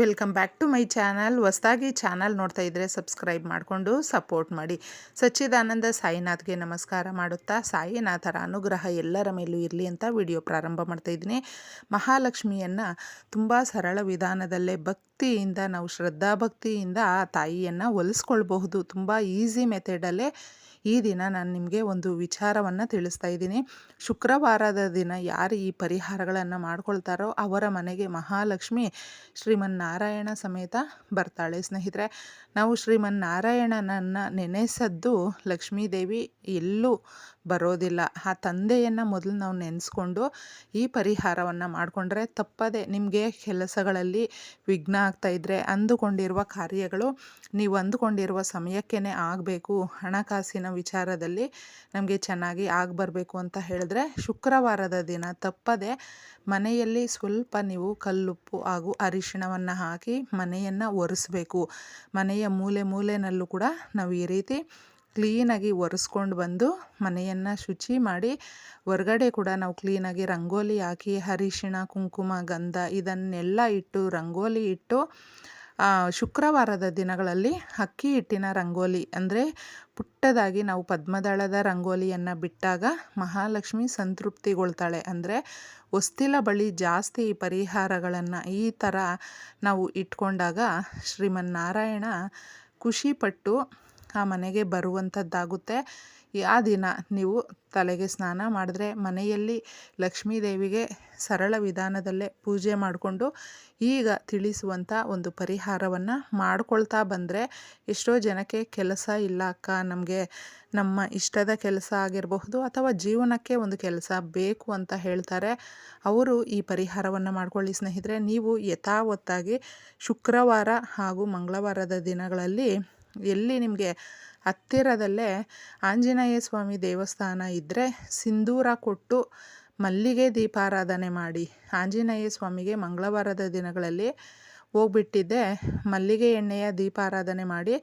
Welcome back to my channel. ಹೊಸದಾಗಿ channel ನೋಡ್ತಾ ಇದ್ದರೆ ಸಬ್ಸ್ಕ್ರೈಬ್ ಮಾಡಿಕೊಂಡು ಸಪೋರ್ಟ್ ಮಾಡಿ. ಸಚ್ಚಿದಾನಂದ ಸಾಯಿನಾಥ್ಗೆ ನಮಸ್ಕಾರ ಮಾಡುತ್ತಾ, ಸಾಯಿನಾಥರ ಅನುಗ್ರಹ ಎಲ್ಲರ ಮೇಲೂ ಇರಲಿ ಅಂತ ವಿಡಿಯೋ ಪ್ರಾರಂಭ ಮಾಡ್ತಾ ಇದ್ದೀನಿ. ಮಹಾಲಕ್ಷ್ಮಿಯನ್ನು ತುಂಬ ಸರಳ ವಿಧಾನದಲ್ಲೇ ಭಕ್ತಿಯಿಂದ, ನಾವು ಶ್ರದ್ಧಾಭಕ್ತಿಯಿಂದ ಆ ತಾಯಿಯನ್ನು ಒಲಿಸ್ಕೊಳ್ಬಹುದು ತುಂಬ ಈಸಿ ಮೆಥಡಲ್ಲೇ ಈ ದಿನ ನಾನು ನಿಮಗೆ ಒಂದು ವಿಚಾರವನ್ನು ತಿಳಿಸ್ತಾ ಇದ್ದೀನಿ. ಶುಕ್ರವಾರದ ದಿನ ಯಾರು ಈ ಪರಿಹಾರಗಳನ್ನು ಮಾಡ್ಕೊಳ್ತಾರೋ ಅವರ ಮನೆಗೆ ಮಹಾಲಕ್ಷ್ಮಿ ಶ್ರೀಮನ್ನಾರಾಯಣ ಸಮೇತ ಬರ್ತಾಳೆ. ಸ್ನೇಹಿತರೆ, ನಾವು ಶ್ರೀಮನ್ನಾರಾಯಣನನ್ನು ನೆನೆಸದ್ದು ಲಕ್ಷ್ಮೀದೇವಿ ಎಲ್ಲೂ ಬರೋದಿಲ್ಲ. ಆ ತಂದೆಯನ್ನು ಮೊದಲು ನಾವು ನೆನೆಸ್ಕೊಂಡು ಈ ಪರಿಹಾರವನ್ನು ಮಾಡಿಕೊಂಡ್ರೆ ತಪ್ಪದೆ ನಿಮಗೆ ಕೆಲಸಗಳಲ್ಲಿ ವಿಘ್ನ ಆಗ್ತಾಯಿದ್ರೆ ಅಂದುಕೊಂಡಿರುವ ಕಾರ್ಯಗಳು ನೀವು ಅಂದುಕೊಂಡಿರುವ ಸಮಯಕ್ಕೇ ಆಗಬೇಕು. ಹಣಕಾಸಿನ ವಿಚಾರದಲ್ಲಿ ನಮಗೆ ಚೆನ್ನಾಗಿ ಆಗಬರಬೇಕು ಅಂತ ಹೇಳಿದ್ರೆ ಶುಕ್ರವಾರದ ದಿನ ತಪ್ಪದೆ ಮನೆಯಲ್ಲಿ ಸ್ವಲ್ಪ ನೀವು ಕಲ್ಲುಪ್ಪು ಹಾಗೂ ಅರಿಶಿಣವನ್ನು ಹಾಕಿ ಮನೆಯನ್ನು ಒರೆಸ್ಬೇಕು. ಮನೆಯ ಮೂಲೆ ಮೂಲೆಯಲ್ಲೂ ಕೂಡ ನಾವು ಈ ರೀತಿ ಕ್ಲೀನಾಗಿ ಒರೆಸ್ಕೊಂಡು ಬಂದು ಮನೆಯನ್ನು ಶುಚಿ ಮಾಡಿ, ಹೊರಗಡೆ ಕೂಡ ನಾವು ಕ್ಲೀನಾಗಿ ರಂಗೋಲಿ ಹಾಕಿ, ಅರಿಶಿಣ, ಕುಂಕುಮ, ಗಂಧ ಇದನ್ನೆಲ್ಲ ಇಟ್ಟು ರಂಗೋಲಿ ಇಟ್ಟು ಶುಕ್ರವಾರದ ದಿನಗಳಲ್ಲಿ ಅಕ್ಕಿ ಹಿಟ್ಟಿನ ರಂಗೋಲಿ ಅಂದರೆ ಪುಟ್ಟದಾಗಿ ನಾವು ಪದ್ಮದಳದ ರಂಗೋಲಿಯನ್ನು ಬಿಟ್ಟಾಗ ಮಹಾಲಕ್ಷ್ಮಿ ಸಂತೃಪ್ತಿಗೊಳ್ತಾಳೆ. ಅಂದರೆ ಹೊಸ್ತಿಲ ಬಳಿ ಜಾಸ್ತಿ ಪರಿಹಾರಗಳನ್ನು ಈ ಥರ ನಾವು ಇಟ್ಕೊಂಡಾಗ ಶ್ರೀಮನ್ನಾರಾಯಣ ಖುಷಿಪಟ್ಟು ಆ ಮನೆಗೆ ಬರುವಂಥದ್ದಾಗುತ್ತೆ. ಆ ದಿನ ನೀವು ತಲೆಗೆ ಸ್ನಾನ ಮಾಡಿದ್ರೆ ಮನೆಯಲ್ಲಿ ಲಕ್ಷ್ಮೀ ದೇವಿಗೆ ಸರಳ ವಿಧಾನದಲ್ಲೇ ಪೂಜೆ ಮಾಡಿಕೊಂಡು ಈಗ ತಿಳಿಸುವಂಥ ಒಂದು ಪರಿಹಾರವನ್ನು ಮಾಡ್ಕೊಳ್ತಾ ಬಂದರೆ ಎಷ್ಟೋ ಜನಕ್ಕೆ ಕೆಲಸ ಇಲ್ಲ ಅಕ್ಕ. ನಮಗೆ ನಮ್ಮ ಇಷ್ಟದ ಕೆಲಸ ಆಗಿರಬಹುದು ಅಥವಾ ಜೀವನಕ್ಕೆ ಒಂದು ಕೆಲಸ ಬೇಕು ಅಂತ ಹೇಳ್ತಾರೆ. ಅವರು ಈ ಪರಿಹಾರವನ್ನು ಮಾಡ್ಕೊಳ್ಳಿ ಸ್ನೇಹಿತರೆ. ನೀವು ಯಥಾವತ್ತಾಗಿ ಶುಕ್ರವಾರ ಹಾಗೂ ಮಂಗಳವಾರದ ದಿನಗಳಲ್ಲಿ ಎಲ್ಲಿ ನಿಮಗೆ ಹತ್ತಿರದಲ್ಲೇ ಆಂಜನೇಯ ಸ್ವಾಮಿ ದೇವಸ್ಥಾನ ಇದ್ದರೆ ಸಿಂಧೂರ ಕೊಟ್ಟು ಮಲ್ಲಿಗೆ ದೀಪಾರಾಧನೆ ಮಾಡಿ. ಆಂಜನೇಯ ಸ್ವಾಮಿಗೆ ಮಂಗಳವಾರದ ದಿನಗಳಲ್ಲಿ ಹೋಗ್ಬಿಟ್ಟಿದ್ದೆ. ಮಲ್ಲಿಗೆ ಎಣ್ಣೆಯ ದೀಪಾರಾಧನೆ ಮಾಡಿ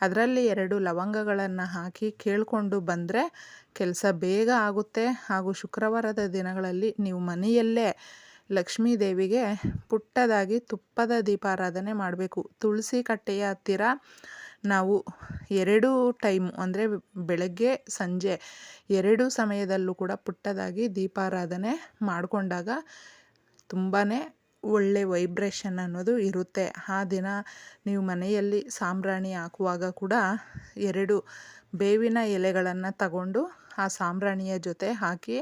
ಅದರಲ್ಲಿ ಎರಡು ಲವಂಗಗಳನ್ನು ಹಾಕಿ ಕೇಳಿಕೊಂಡು ಬಂದರೆ ಕೆಲಸ ಬೇಗ ಆಗುತ್ತೆ. ಹಾಗೂ ಶುಕ್ರವಾರದ ದಿನಗಳಲ್ಲಿ ನೀವು ಮನೆಯಲ್ಲೇ ಲಕ್ಷ್ಮೀ ದೇವಿಗೆ ಪುಟ್ಟದಾಗಿ ತುಪ್ಪದ ದೀಪಾರಾಧನೆ ಮಾಡಬೇಕು. ತುಳಸಿ ಕಟ್ಟೆಯ ಹತ್ತಿರ ನಾವು ಎರಡು ಟೈಮು ಅಂದರೆ ಬೆಳಗ್ಗೆ, ಸಂಜೆ ಎರಡು ಸಮಯದಲ್ಲೂ ಕೂಡ ಪುಟ್ಟದಾಗಿ ದೀಪಾರಾಧನೆ ಮಾಡಿಕೊಂಡಾಗ ತುಂಬಾ ಒಳ್ಳೆ ವೈಬ್ರೇಷನ್ ಅನ್ನೋದು ಇರುತ್ತೆ. ಆ ದಿನ ನೀವು ಮನೆಯಲ್ಲಿ ಸಾಂಬ್ರಾಣಿ ಹಾಕುವಾಗ ಕೂಡ ಎರಡು ಬೇವಿನ ಎಲೆಗಳನ್ನು ತಗೊಂಡು ಆ ಸಾಂಬ್ರಾಣಿಯ ಜೊತೆ ಹಾಕಿ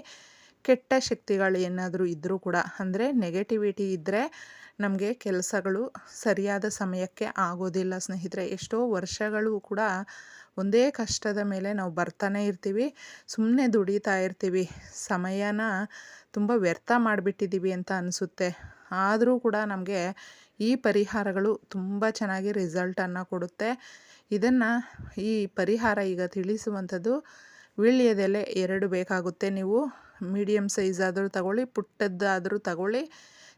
ಕೆಟ್ಟ ಶಕ್ತಿಗಳು ಏನಾದರೂ ಇದ್ದರೂ ಕೂಡ, ಅಂದರೆ ನೆಗೆಟಿವಿಟಿ ಇದ್ದರೆ ನಮಗೆ ಕೆಲಸಗಳು ಸರಿಯಾದ ಸಮಯಕ್ಕೆ ಆಗೋದಿಲ್ಲ ಸ್ನೇಹಿತರೆ. ಎಷ್ಟೋ ವರ್ಷಗಳು ಕೂಡ ಒಂದೇ ಕಷ್ಟದ ಮೇಲೆ ನಾವು ಬರ್ತಾನೆ ಇರ್ತೀವಿ ಸುಮ್ಮನೆ ದುಡಿತಾ ಇರ್ತೀವಿ. ಸಮಯನ ತುಂಬ ವ್ಯರ್ಥ ಮಾಡಿಬಿಟ್ಟಿದ್ದೀವಿ ಅಂತ ಅನಿಸುತ್ತೆ. ಆದರೂ ಕೂಡ ನಮಗೆ ಈ ಪರಿಹಾರಗಳು ತುಂಬ ಚೆನ್ನಾಗಿ ರಿಸಲ್ಟನ್ನು ಕೊಡುತ್ತೆ. ಇದನ್ನು ಈ ಪರಿಹಾರ ಈಗ ತಿಳಿಸುವಂಥದ್ದು ವೀಳ್ಯದೆಲೆ ಎರಡು ಬೇಕಾಗುತ್ತೆ. ನೀವು ಮೀಡಿಯಮ್ ಸೈಜ್ ಆದರೂ ತಗೊಳ್ಳಿ, ಪುಟ್ಟದ್ದಾದರೂ ತಗೊಳ್ಳಿ.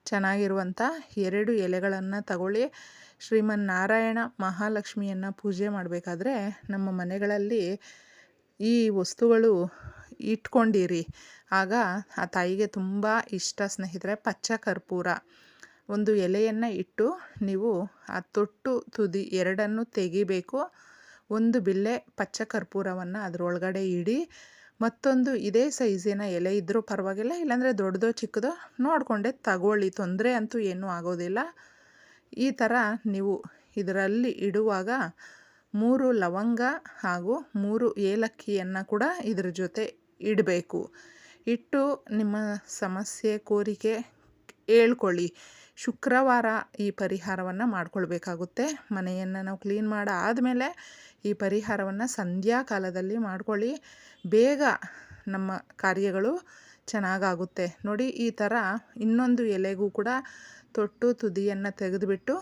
ಚೆನ್ನಾಗಿರುವಂಥ ಎರಡು ಎಲೆಗಳನ್ನು ತಗೊಳ್ಳಿ. ಶ್ರೀಮನ್ನಾರಾಯಣ ಮಹಾಲಕ್ಷ್ಮಿಯನ್ನು ಪೂಜೆ ಮಾಡಬೇಕಾದ್ರೆ ನಮ್ಮ ಮನೆಗಳಲ್ಲಿ ಈ ವಸ್ತುಗಳು ಇಟ್ಕೊಂಡಿರಿ. ಆಗ ಆ ತಾಯಿಗೆ ತುಂಬ ಇಷ್ಟ ಸ್ನೇಹಿತರೆ, ಪಚ್ಚ ಕರ್ಪೂರ. ಒಂದು ಎಲೆಯನ್ನು ಇಟ್ಟು ನೀವು ಆ ತೊಟ್ಟು ತುದಿ ಎರಡನ್ನು ತೆಗಿಬೇಕು. ಒಂದು ಬಿಲ್ಲೆ ಪಚ್ಚ ಕರ್ಪೂರವನ್ನು ಅದರೊಳಗಡೆ ಇಡಿ. ಮತ್ತೊಂದು ಇದೇ ಸೈಜಿನ ಎಲೆ ಇದ್ದರೂ ಪರವಾಗಿಲ್ಲ, ಇಲ್ಲಾಂದರೆ ದೊಡ್ಡದೋ ಚಿಕ್ಕದೋ ನೋಡಿಕೊಂಡೆ ತಗೊಳ್ಳಿ, ತೊಂದರೆ ಅಂತೂ ಏನೂ ಆಗೋದಿಲ್ಲ. ಈ ಥರ ನೀವು ಇದರಲ್ಲಿ ಇಡುವಾಗ ಮೂರು ಲವಂಗ ಹಾಗೂ ಮೂರು ಏಲಕ್ಕಿಯನ್ನು ಕೂಡ ಇದ್ರ ಜೊತೆ ಇಡಬೇಕು. ಇಟ್ಟು ನಿಮ್ಮ ಸಮಸ್ಯೆ, ಕೋರಿಕೆ ಹೇಳ್ಕೊಳ್ಳಿ. ಶುಕ್ರವಾರ ಈ ಪರಿಹಾರವನ್ನು ಮಾಡ್ಕೊಳ್ಬೇಕಾಗುತ್ತೆ. ಮನೆಯನ್ನು ನಾವು ಕ್ಲೀನ್ ಮಾಡಾದಮೇಲೆ ಈ ಪರಿಹಾರವನ್ನು ಸಂಧ್ಯಾ ಕಾಲದಲ್ಲಿ ಮಾಡ್ಕೊಳ್ಳಿ. ಬೇಗ ನಮ್ಮ ಕಾರ್ಯಗಳು ಚೆನ್ನಾಗಾಗುತ್ತೆ. ನೋಡಿ, ಈ ಥರ ಇನ್ನೊಂದು ಎಲೆಗೂ ಕೂಡ ತೊಟ್ಟು ತುದಿಯನ್ನು ತೆಗೆದುಬಿಟ್ಟು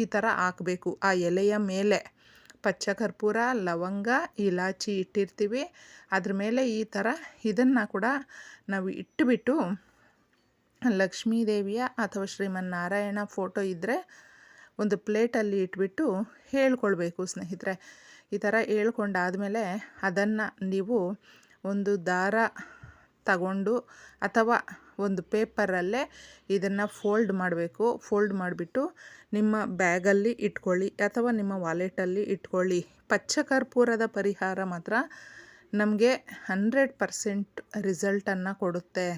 ಈ ಥರ ಹಾಕಬೇಕು. ಆ ಎಲೆಯ ಮೇಲೆ ಪಚ್ಚ ಕರ್ಪೂರ ಲವಂಗ, ಇಲಾಚಿ ಇಟ್ಟಿರ್ತೀವಿ. ಅದ್ರ ಮೇಲೆ ಈ ಥರ ಇದನ್ನು ಕೂಡ ನಾವು ಇಟ್ಟುಬಿಟ್ಟು ಲಕ್ಷ್ಮೀ ದೇವಿಯ ಅಥವಾ ಶ್ರೀಮನ್ನಾರಾಯಣ ಫೋಟೋ ಇದ್ದರೆ ಒಂದು ಪ್ಲೇಟಲ್ಲಿ ಇಟ್ಬಿಟ್ಟು ಹೇಳ್ಕೊಳ್ಬೇಕು ಸ್ನೇಹಿತರೆ. ಈ ಥರ ಹೇಳ್ಕೊಂಡಾದಮೇಲೆ ಅದನ್ನು ನೀವು ಒಂದು ದಾರ ತಗೊಂಡು ಅಥವಾ ಒಂದು ಪೇಪರಲ್ಲೇ ಇದನ್ನು ಫೋಲ್ಡ್ ಮಾಡಬೇಕು. ಫೋಲ್ಡ್ ಮಾಡಿಬಿಟ್ಟು ನಿಮ್ಮ ಬ್ಯಾಗಲ್ಲಿ ಇಟ್ಕೊಳ್ಳಿ ಅಥವಾ ನಿಮ್ಮ ವಾಲೆಟಲ್ಲಿ ಇಟ್ಕೊಳ್ಳಿ. ಪಚ್ಚ ಕರ್ಪೂರದ ಪರಿಹಾರ ಮಾತ್ರ ನಮಗೆ ಹಂಡ್ರೆಡ್ ಪರ್ಸೆಂಟ್ ರಿಸಲ್ಟನ್ನು ಕೊಡುತ್ತೆ.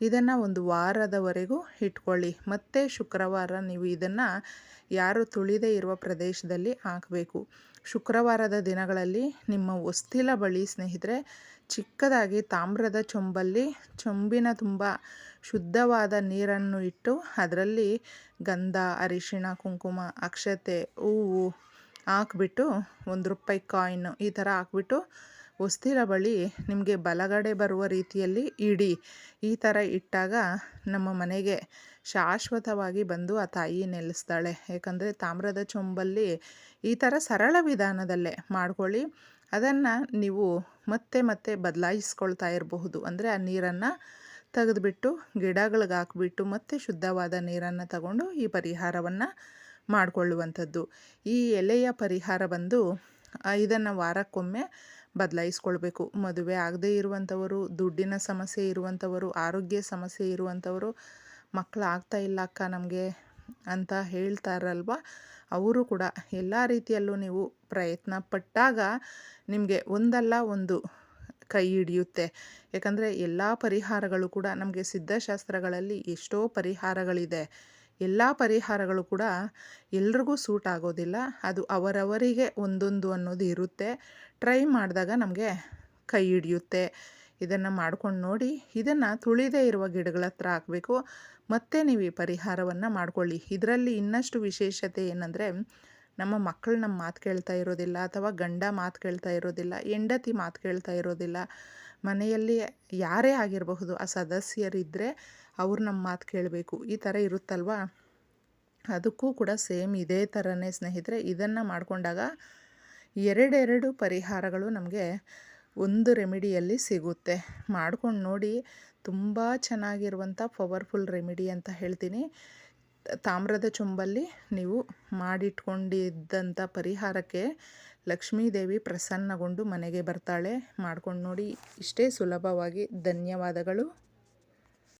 ಇದನ್ನು ಒಂದು ವಾರದವರೆಗೂ ಇಟ್ಕೊಳ್ಳಿ. ಮತ್ತೆ ಶುಕ್ರವಾರ ನೀವು ಇದನ್ನು ಯಾರು ತುಳಿದೇ ಇರುವ ಪ್ರದೇಶದಲ್ಲಿ ಹಾಕಬೇಕು. ಶುಕ್ರವಾರದ ದಿನಗಳಲ್ಲಿ ನಿಮ್ಮ ಹೊಸ್ತಿಲ ಬಳಿ ಸ್ನೇಹಿತರೆ, ಚಿಕ್ಕದಾಗಿ ತಾಮ್ರದ ಚೊಂಬಲ್ಲಿ ಚೊಂಬಿನ ತುಂಬ ಶುದ್ಧವಾದ ನೀರನ್ನು ಇಟ್ಟು ಅದರಲ್ಲಿ ಗಂಧ, ಅರಿಶಿಣ, ಕುಂಕುಮ, ಅಕ್ಷತೆ, ಹೂವು ಹಾಕ್ಬಿಟ್ಟು ಒಂದು ರೂಪಾಯಿ ಕಾಯಿನ್ ಈ ಥರ ಹಾಕ್ಬಿಟ್ಟು ಹೊಸ್ತಿಲ ಬಳಿ ನಿಮಗೆ ಬಲಗಡೆ ಬರುವ ರೀತಿಯಲ್ಲಿ ಇಡಿ. ಈ ಥರ ಇಟ್ಟಾಗ ನಮ್ಮ ಮನೆಗೆ ಶಾಶ್ವತವಾಗಿ ಬಂದು ಆ ತಾಯಿ ನೆಲೆಸ್ತಾಳೆ. ಯಾಕಂದರೆ ತಾಮ್ರದ ಚೊಂಬಲ್ಲಿ ಈ ಥರ ಸರಳ ವಿಧಾನದಲ್ಲೇ ಮಾಡ್ಕೊಳ್ಳಿ. ಅದನ್ನು ನೀವು ಮತ್ತೆ ಮತ್ತೆ ಬದಲಾಯಿಸ್ಕೊಳ್ತಾ ಇರಬಹುದು. ಅಂದರೆ ಆ ನೀರನ್ನು ತೆಗೆದುಬಿಟ್ಟು, ಗಿಡಗಳಿಗೆ ಹಾಕ್ಬಿಟ್ಟು ಮತ್ತೆ ಶುದ್ಧವಾದ ನೀರನ್ನು ತಗೊಂಡು ಈ ಪರಿಹಾರವನ್ನು ಮಾಡಿಕೊಳ್ಳುವಂಥದ್ದು. ಈ ಎಲೆಯ ಪರಿಹಾರ ಬಂದು ಇದನ್ನು ವಾರಕ್ಕೊಮ್ಮೆ ಬದಲಾಯಿಸ್ಕೊಳ್ಬೇಕು. ಮದುವೆ ಆಗದೇ ಇರುವಂಥವರು, ದುಡ್ಡಿನ ಸಮಸ್ಯೆ ಇರುವಂಥವರು, ಆರೋಗ್ಯ ಸಮಸ್ಯೆ ಇರುವಂಥವರು ಮಕ್ಕಳು ಆಗ್ತಾ ಇಲ್ಲ ಅಕ್ಕ ನಮಗೆ ಅಂತ ಹೇಳ್ತಾರಲ್ವ? ಅವರು ಕೂಡ ಎಲ್ಲ ರೀತಿಯಲ್ಲೂ ನೀವು ಪ್ರಯತ್ನ ಪಟ್ಟಾಗ ನಿಮಗೆ ಒಂದಲ್ಲ ಒಂದು ಕೈ ಹಿಡಿಯುತ್ತೆ. ಯಾಕಂದರೆ ಎಲ್ಲ ಪರಿಹಾರಗಳು ಕೂಡ ನಮಗೆ ಸಿದ್ಧಶಾಸ್ತ್ರಗಳಲ್ಲಿ ಎಷ್ಟೋ ಪರಿಹಾರಗಳಿದೆ. ಎಲ್ಲ ಪರಿಹಾರಗಳು ಕೂಡ ಎಲ್ರಿಗೂ ಸೂಟ್ ಆಗೋದಿಲ್ಲ. ಅದು ಅವರವರಿಗೆ ಒಂದೊಂದು ಅನ್ನೋದು ಇರುತ್ತೆ. ಟ್ರೈ ಮಾಡಿದಾಗ ನಮಗೆ ಕೈ ಹಿಡಿಯುತ್ತೆ. ಇದನ್ನು ಮಾಡ್ಕೊಂಡು ನೋಡಿ, ಇದನ್ನು ತುಳಿದೇ ಇರುವ ಗಿಡಗಳ ಹತ್ರ ಹಾಕಬೇಕು. ಮತ್ತೆ ನೀವು ಈ ಪರಿಹಾರವನ್ನು ಮಾಡ್ಕೊಳ್ಳಿ. ಇದರಲ್ಲಿ ಇನ್ನಷ್ಟು ವಿಶೇಷತೆ ಏನಂದರೆ, ನಮ್ಮ ಮಕ್ಕಳು ನಮ್ಮ ಮಾತು ಕೇಳ್ತಾ ಇರೋದಿಲ್ಲ ಅಥವಾ ಗಂಡ ಮಾತು ಕೇಳ್ತಾ ಇರೋದಿಲ್ಲ, ಹೆಂಡತಿ ಮಾತು ಕೇಳ್ತಾ ಇರೋದಿಲ್ಲ. ಮನೆಯಲ್ಲಿ ಯಾರೇ ಆಗಿರಬಹುದು, ಆ ಸದಸ್ಯರಿದ್ದರೆ ಅವ್ರು ನಮ್ಮ ಮಾತು ಕೇಳಬೇಕು. ಈ ಥರ ಇರುತ್ತಲ್ವಾ? ಅದಕ್ಕೂ ಕೂಡ ಸೇಮ್ ಇದೇ ಥರನೇ ಸ್ನೇಹಿತರೆ, ಇದನ್ನು ಮಾಡಿಕೊಂಡಾಗ ಎರಡೆರಡು ಪರಿಹಾರಗಳು ನಮಗೆ ಒಂದು ರೆಮಿಡಿಯಲ್ಲಿ ಸಿಗುತ್ತೆ. ಮಾಡ್ಕೊಂಡು ನೋಡಿ, ತುಂಬ ಚೆನ್ನಾಗಿರುವಂಥ ಪವರ್ಫುಲ್ ರೆಮಿಡಿ ಅಂತ ಹೇಳ್ತೀನಿ. ತಾಮ್ರದ ಚೊಂಬಲ್ಲಿ ನೀವು ಮಾಡಿಟ್ಕೊಂಡಿದ್ದಂಥ ಪರಿಹಾರಕ್ಕೆ ಲಕ್ಷ್ಮೀದೇವಿ ಪ್ರಸನ್ನಗೊಂಡು ಮನೆಗೆ ಬರ್ತಾಳೆ. ಮಾಡ್ಕೊಂಡು ನೋಡಿ, ಇಷ್ಟೇ ಸುಲಭವಾಗಿ. ಧನ್ಯವಾದಗಳು.